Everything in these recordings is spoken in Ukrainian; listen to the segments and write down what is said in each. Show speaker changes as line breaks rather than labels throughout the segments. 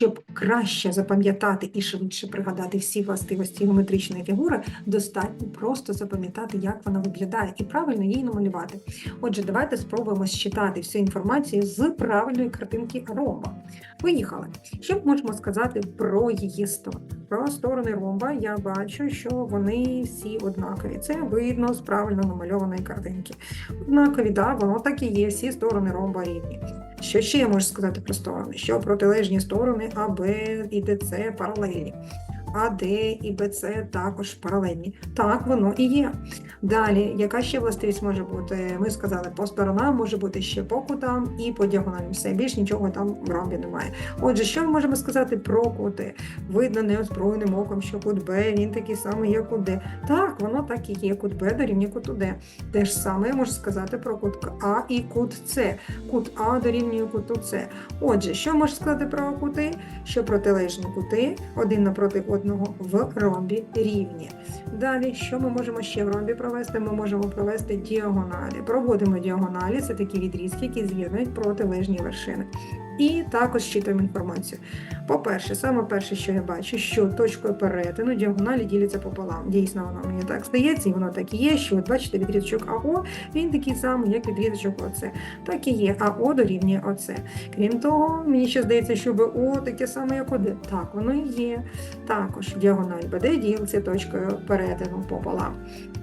Щоб краще запам'ятати і швидше пригадати всі властивості геометричної фігури, достатньо просто запам'ятати, як вона виглядає, і правильно її намалювати. Отже, давайте спробуємо считати всю інформацію з правильної картинки ромба. Поїхали. Що ми можемо сказати про її сторони? Про сторони ромба я бачу, що вони всі однакові. Це видно з правильно намальованої картинки. Однакові, да, воно так і є, всі сторони ромба рівні. Що ще я можу сказати про сторони? Що протилежні сторони АБ і ДЦ паралельні. АД і БЦ також паралельні. Так, воно і є. Далі, яка ще властивість може бути? Ми сказали, по сторонам може бути ще по кутам і по діагоналям. Все, більш нічого там в ромбі немає. Отже, що ми можемо сказати про кути? Видно неозброєним оком, що кут Б, він такий самий, як кут Д. Так, воно так і є. Кут Б дорівнює куту Д. Те ж саме я можу сказати про кут А і кут С. Кут А дорівнює куту С. Отже, що можу сказати про кути? Що протилежні кути один напроти одного в ромбі рівні. Далі, що ми можемо ще в ромбі провести? Ми можемо провести діагоналі. Проводимо діагоналі, це такі відрізки, які з'єднують протилежні вершини. І також щитуємо інформацію. По-перше, саме перше, що я бачу, що точкою перетину діагоналі діляться пополам. Дійсно, воно мені так здається, і воно так і є. Що от бачите, відрізочок АО він такий самий, як відрізочок ОЦ. Так і є. АО дорівнює ОЦ. Крім того, мені ще здається, що БО таке саме, як ОД. Так, воно і є. Також діагональ БД ділиться точкою перетину пополам.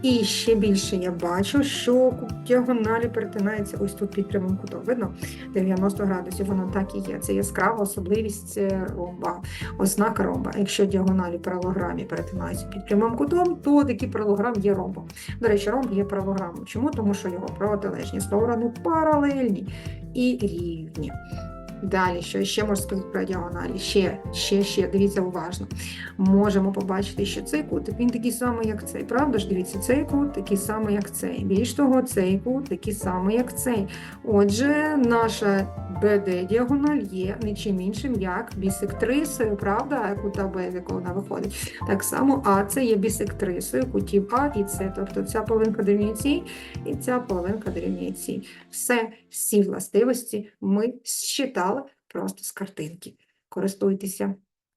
І ще більше я бачу, що діагоналі перетинається ось тут під прямим кутом. Видно? 90 градусів, воно так і є. Це яскрава особливість е, ромба, ознака ромба. Якщо діагоналі паралограмі перетинаються під прямим кутом, то такий паралограм є ромбом. До речі, ромб є паралограмом. Чому? Тому що його протилежні сторони паралельні і рівні. Далі, що ще можу сказати про діагоналі? Ще, ще, ще, дивіться уважно. Можемо побачити, що цей кут він такий самий, як цей. Правда ж, дивіться, цей кут такий самий, як цей. Більш того, цей кут такий самий, як цей. Отже, наша БД діагональ є нічим іншим, як бісектрисою, правда, кута Б, з якого вона виходить. Так само А це є бісектрисою кутів А і С. Тобто ця половинка дорівнює цій, і ця половинка дорівнює цій. Все, всі властивості ми считали просто з картинки. Користуйтеся.